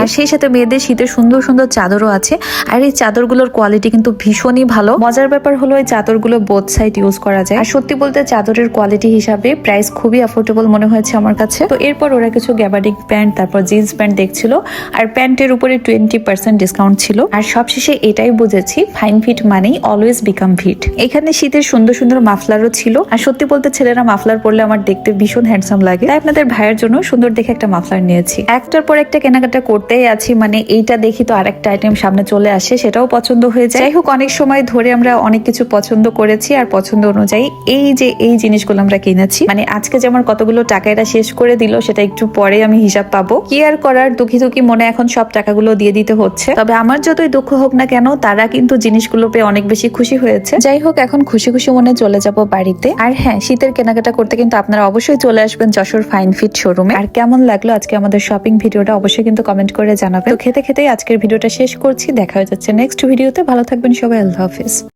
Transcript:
আর সেই সাথে মেয়েদের শীতের সুন্দর সুন্দর চাদরও আছে। আর এই চাদরগুলোর কোয়ালিটি কিন্তু ভীষণই ভালো। মজার ব্যাপার হলো এই চাদরগুলো বোথ সাইড ইউজ করা যায়। আর সত্যি বলতে চাদরের কোয়ালিটি হিসাবে প্রাইস খুবই অ্যাফোর্ডেবল মনে হয়েছে আমার কাছে। তো এরপর ওরা কিছু গ্যাবাডিক প্যান্ট তারপর জিন্স প্যান্ট দেখছিল। আর প্যান্টের উপরে টোয়েন্টি পার্সেন্ট ডিসকাউন্ট ছিল। আর সবশেষে এটাই বুঝেছি ফাইন ফিট মানেই অলওয়েজ বিকাম ফিট এখানে শীতের সুন্দর সুন্দর মাফলারও ছিল। আর সত্যি বলতে ছেলেরা মাফলার পরলে আমার দেখতে ভীষণ হ্যান্ডসাম লাগে। তাই আপনাদের ভাইয়ের জন্য সুন্দর দেখে একটা মাফলার নিয়েছি। একটার পর একটা কেনাকাটা করতেই আছি মানে এইটা দেখি তো আরেকটা আইটেম সামনে চলে আসে, সেটাও পছন্দ হয়ে যায়। যাই হোক, অনেক সময় ধরে আমরা অনেক কিছু পছন্দ করেছি আর পছন্দ অনুযায়ী এই যে এই জিনিসগুলো আমরা কিনেছি মানে আজকে যে আমার কতগুলো টাকা এটা শেষ করে দিল, সেটা একটু পরে আমি হিসাব পাবো। কি আর করার দুঃখী দুঃখী মনে এখন সব টাকাগুলো দিয়ে দিতে হচ্ছে। তবে আমার যতই দুঃখ হোক না কেন, তারা কিন্তু জিনিসগুলো পেয়ে অনেক বেশি খুশি হয়েছে। যাই হোক, এখন খুশি খুশি মনে চলে যাব বাড়িতে। আর হ্যাঁ শীতের কেনাকাটা করতে কিন্তু আপনারা অবশ্যই চলে আসবেন যশোর ফাইন ফিট শোরুমে। আর কেমন লাগল আজকে আমাদের শপিং ভিডিওটা, অবশ্যই কিন্তু কমেন্ট করে জানাবেন। তো খেতে খেতেই আজকের ভিডিওটা শেষ করছি। দেখা হয়ে যাচ্ছে নেক্সট ভিডিওতে। ভালো থাকবেন সবাই। আল্লাহ হাফিজ।